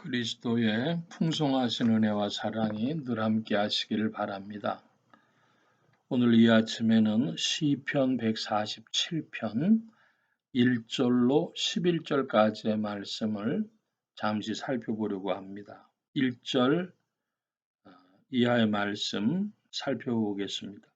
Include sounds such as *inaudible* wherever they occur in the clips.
그리스도의 풍성하신 은혜와 사랑이 늘 함께 하시기를 바랍니다. 오늘 이 아침에는 시편 147편 1절로 11절까지의 말씀을 잠시 살펴보려고 합니다. 1절 어, 이하의 말씀 살펴보겠습니다.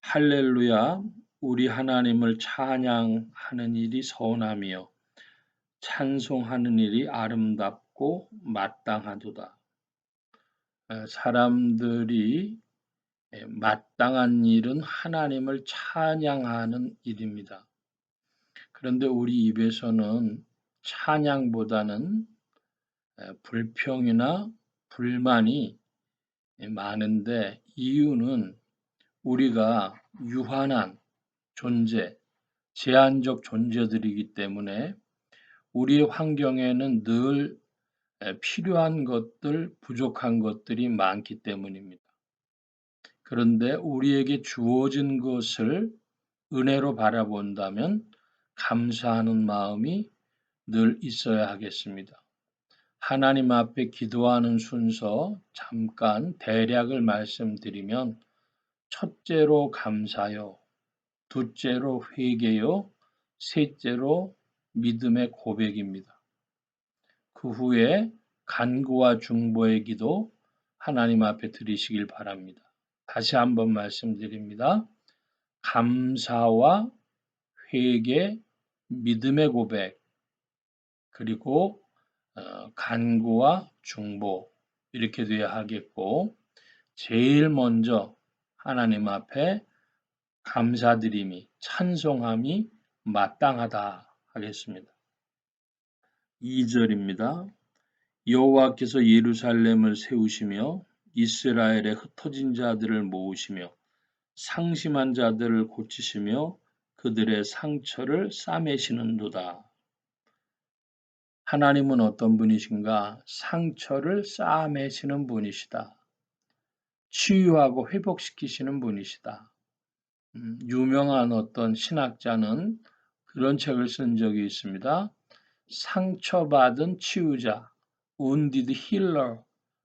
할렐루야 우리 하나님을 찬양하는 일이 선하며 찬송하는 일이 아름답 고 마땅하도다. 사람들이 마땅한 일은 하나님을 찬양하는 일입니다. 그런데 우리 입에서는 찬양보다는 불평이나 불만이 많은데 이유는 우리가 유한한 존재, 제한적 존재들이기 때문에 우리의 환경에는 늘 필요한 것들, 부족한 것들이 많기 때문입니다. 그런데 우리에게 주어진 것을 은혜로 바라본다면 감사하는 마음이 늘 있어야 하겠습니다. 하나님 앞에 기도하는 순서 잠깐 대략을 말씀드리면 첫째로 감사요, 둘째로 회개요, 셋째로 믿음의 고백입니다. 그 후에 간구와 중보의 기도 하나님 앞에 드리시길 바랍니다. 다시 한번 말씀드립니다. 감사와 회개, 믿음의 고백, 그리고 어, 간구와 중보 이렇게 돼야 하겠고 제일 먼저 하나님 앞에 감사드림이 찬송함이 마땅하다 하겠습니다. 2절입니다. 여호와께서 예루살렘을 세우시며 이스라엘의 흩어진 자들을 모으시며 상심한 자들을 고치시며 그들의 상처를 싸매시는도다. 하나님은 어떤 분이신가? 상처를 싸매시는 분이시다. 치유하고 회복시키시는 분이시다. 음, 유명한 어떤 신학자는 그런 책을 쓴 적이 있습니다. 상처받은 치유자, wounded healer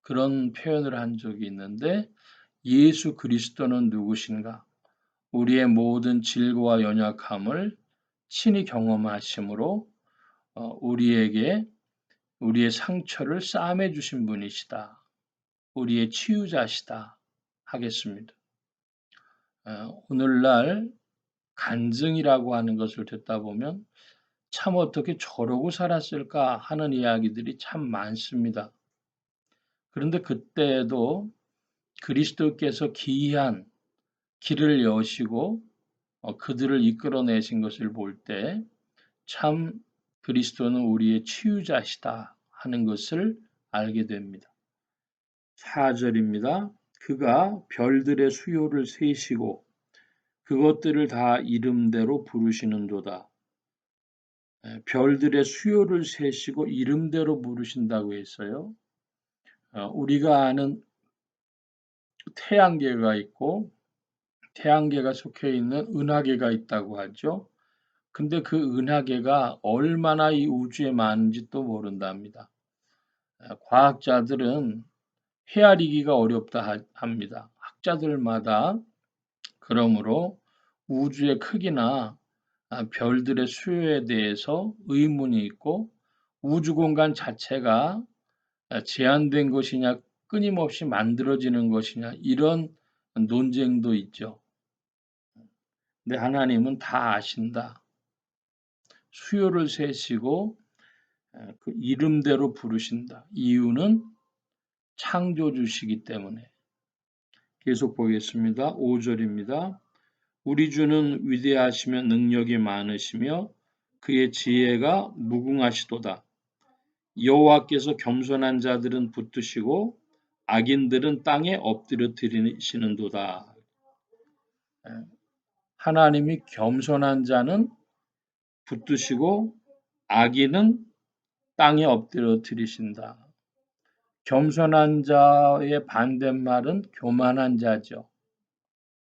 그런 표현을 한 적이 있는데 예수 그리스도는 누구신가? 우리의 모든 질고와 연약함을 친히 경험하심으로 어, 우리에게 우리의 상처를 싸매 주신 분이시다. 우리의 치유자시다 하겠습니다. 어, 오늘날 간증이라고 하는 것을 듣다 보면 참 어떻게 저러고 살았을까 하는 이야기들이 참 많습니다. 그런데 그때에도 그리스도께서 기이한 길을 여시고 어, 그들을 이끌어내신 것을 볼 때 참 그리스도는 우리의 치유자시다 하는 것을 알게 됩니다. 4절입니다. 그가 별들의 수요를 세시고 그것들을 다 이름대로 부르시는도다. 별들의 수요를 세시고 이름대로 부르신다고 했어요. 어, 우리가 아는 태양계가 있고 태양계가 속해 있는 은하계가 있다고 하죠. 근데 그 은하계가 얼마나 이 우주에 많은지 또 모른답니다. 과학자들은 헤아리기가 어렵다 합니다. 학자들마다 그러므로 우주의 크기나 아, 별들의 수요에 대해서 의문이 있고 우주 공간 자체가 아, 제한된 것이냐 끊임없이 만들어지는 것이냐 이런 논쟁도 있죠. 근데 하나님은 다 아신다. 수요를 세시고 아, 그 이름대로 부르신다. 이유는 창조주시기 때문에. 계속 보겠습니다. 5절입니다. 우리 주는 위대하시며 능력이 많으시며 그의 지혜가 무궁하시도다. 여호와께서 겸손한 자들은 붙드시고 악인들은 땅에 엎드려 드리시는도다. 하나님이 겸손한 자는 붙드시고 악인은 땅에 엎드려 드리신다. 겸손한 자의 반대말은 교만한 자죠.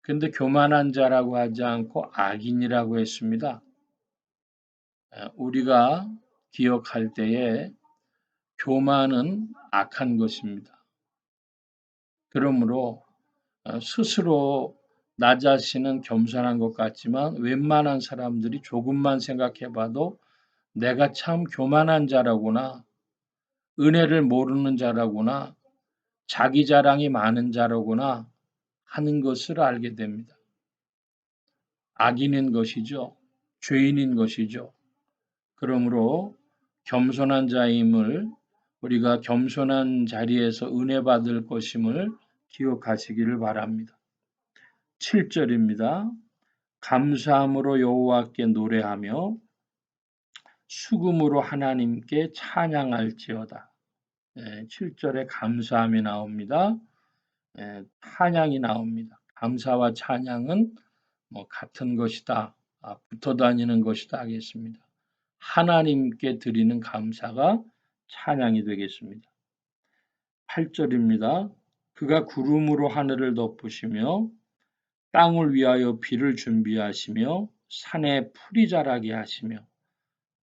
근데 교만한 자라고 하지 않고 악인이라고 했습니다. 우리가 기억할 때에 교만은 악한 것입니다. 그러므로 어, 스스로 나 자신은 겸손한 것 같지만 웬만한 사람들이 조금만 생각해 봐도 내가 참 교만한 자라구나. 은혜를 모르는 자라구나. 자기 자랑이 많은 자라구나 하는 것을 알게 됩니다. 악인인 것이죠. 죄인인 것이죠. 그러므로 겸손한 자임을 우리가 겸손한 자리에서 은혜 받을 것임을 기억하시기를 바랍니다. 7절입니다. 감사함으로 여호와께 노래하며 수금으로 하나님께 찬양할지어다. 7절에 감사함이 나옵니다. 찬양이 나옵니다. 감사와 찬양은 뭐 같은 것이다. 아, 붙어 다니는 것이다 하겠습니다. 하나님께 드리는 감사가 찬양이 되겠습니다. 8절입니다. 그가 구름으로 하늘을 덮으시며 땅을 위하여 비를 준비하시며 산에 풀이 자라게 하시며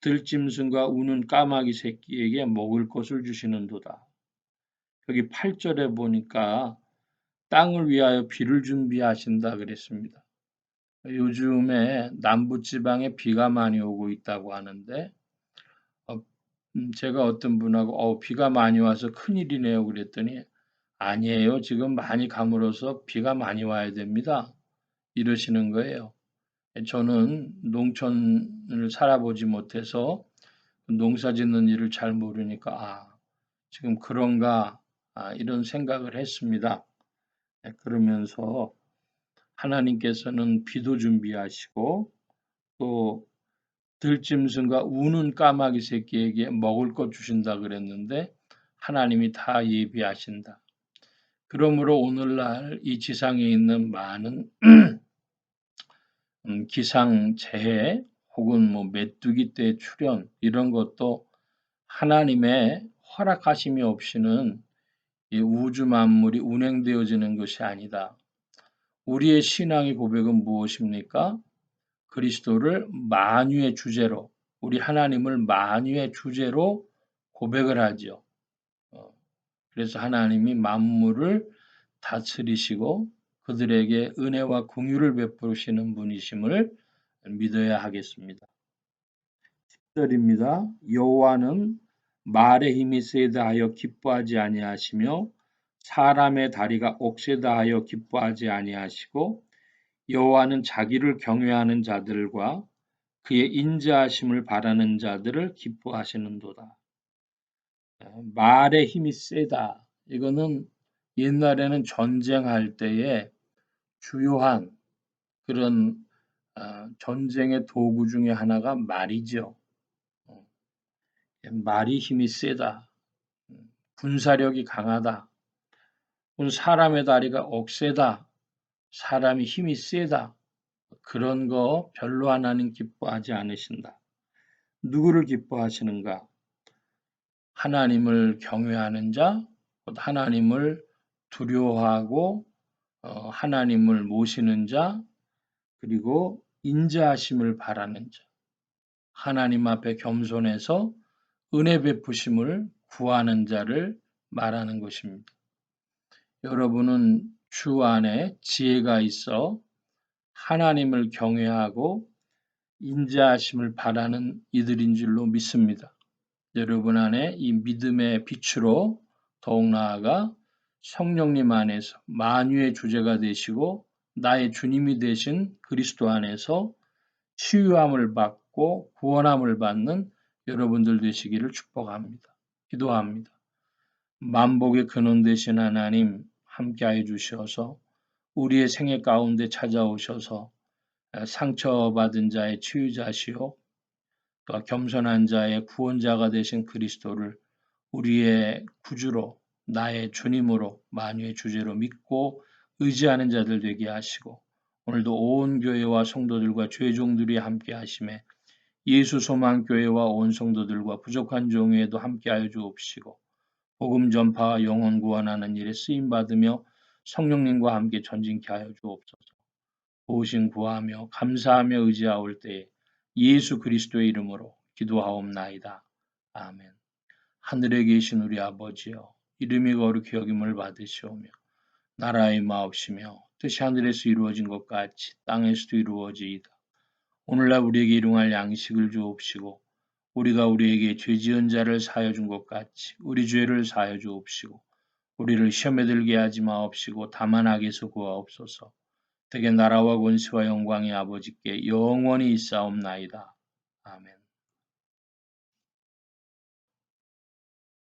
들짐승과 우는 까마귀 새끼에게 먹을 것을 주시는도다. 여기 8절에 보니까 땅을 위하여 비를 준비하신다 그랬습니다. 요즘에 남부지방에 비가 많이 오고 있다고 하는데 어, 음, 제가 어떤 분하고 어, 비가 많이 와서 큰일이네요. 그랬더니 아니에요. 지금 많이 가물어서 비가 많이 와야 됩니다. 이러시는 거예요. 저는 농촌을 살아보지 못해서 농사 짓는 일을 잘 모르니까 아 지금 그런가? 아, 이런 생각을 했습니다. 네, 그러면서 하나님께서는 비도 준비하시고 또 들짐승과 우는 까마귀 새끼에게 먹을 것 주신다 그랬는데 하나님이 다 예비하신다. 그러므로 오늘날 이 지상에 있는 많은 *clears throat* 음, 기상 재해 혹은 뭐 메뚜기 때 출현 이런 것도 하나님의 허락하심이 없이는 이 우주 만물이 운행되어지는 것이 아니다. 우리의 신앙의 고백은 무엇입니까? 그리스도를 만유의 주제로, 우리 하나님을 만유의 주제로 고백을 하죠. 어, 그래서 하나님이 만물을 다스리시고 그들에게 은혜와 공유를 베푸시는 분이심을 믿어야 하겠습니다. 10절입니다. 여호와는 말의 힘이 세다 하여 기뻐하지 아니하시며 사람의 다리가 옥세다 하여 기뻐하지 아니하시고 여호와는 자기를 경외하는 자들과 그의 인자하심을 바라는 자들을 기뻐하시는도다. 말의 힘이 세다. 이거는 옛날에는 전쟁할 때에 주요한 그런 어, 전쟁의 도구 중에 하나가 말이죠. 어, 말이 힘이 세다. 군사력이 강하다. 사람의 다리가 억세다. 사람이 힘이 세다. 그런 거 별로 하나님 기뻐하지 않으신다. 누구를 기뻐하시는가? 하나님을 경외하는 자, 하나님을 두려워하고 어, 하나님을 모시는 자, 그리고 인자하심을 바라는 자, 하나님 앞에 겸손해서 은혜 베푸심을 구하는 자를 말하는 것입니다. 여러분은 주 안에 지혜가 있어 하나님을 경외하고 인자하심을 바라는 이들인 줄로 믿습니다. 여러분 안에 이 믿음의 빛으로 더욱 나아가 성령님 안에서 만유의 주제가 되시고 나의 주님이 되신 그리스도 안에서 치유함을 받고 구원함을 받는 여러분들 되시기를 축복합니다. 기도합니다. 만복의 근원 되신 하나님 함께하여 주셔서 우리의 생애 가운데 찾아오셔서 상처받은 자의 치유자시오 또 겸손한 자의 구원자가 되신 그리스도를 우리의 구주로 나의 주님으로 만유의 주제로 믿고 의지하는 자들 되게 하시고 오늘도 온 교회와 성도들과 죄종들이 함께 하심에 예수 소망 교회와 온 성도들과 부족한 종회에도 함께 하여 주옵시고 복음 전파와 영혼 구원하는 일에 쓰임 받으며 성령님과 함께 전진케 하여 주옵소서. 보신 구하며 감사하며 의지하올 때에 예수 그리스도의 이름으로 기도하옵나이다. 아멘. 하늘에 계신 우리 아버지여 이름이 거룩히 여김을 받으시오며 나라의 마옵시며 뜻이 하늘에서 이루어진 것 같이 땅에서도 이루어지이다. 오늘날 우리에게 일용할 양식을 주옵시고 우리가 우리에게 죄 지은 자를 사하여 준 것 같이 우리 죄를 사하여 주옵시고 우리를 시험에 들게 하지 마옵시고 다만 악에서 구하옵소서. 되게 나라와 권세와 영광이 아버지께 영원히 있사옵나이다. 아멘.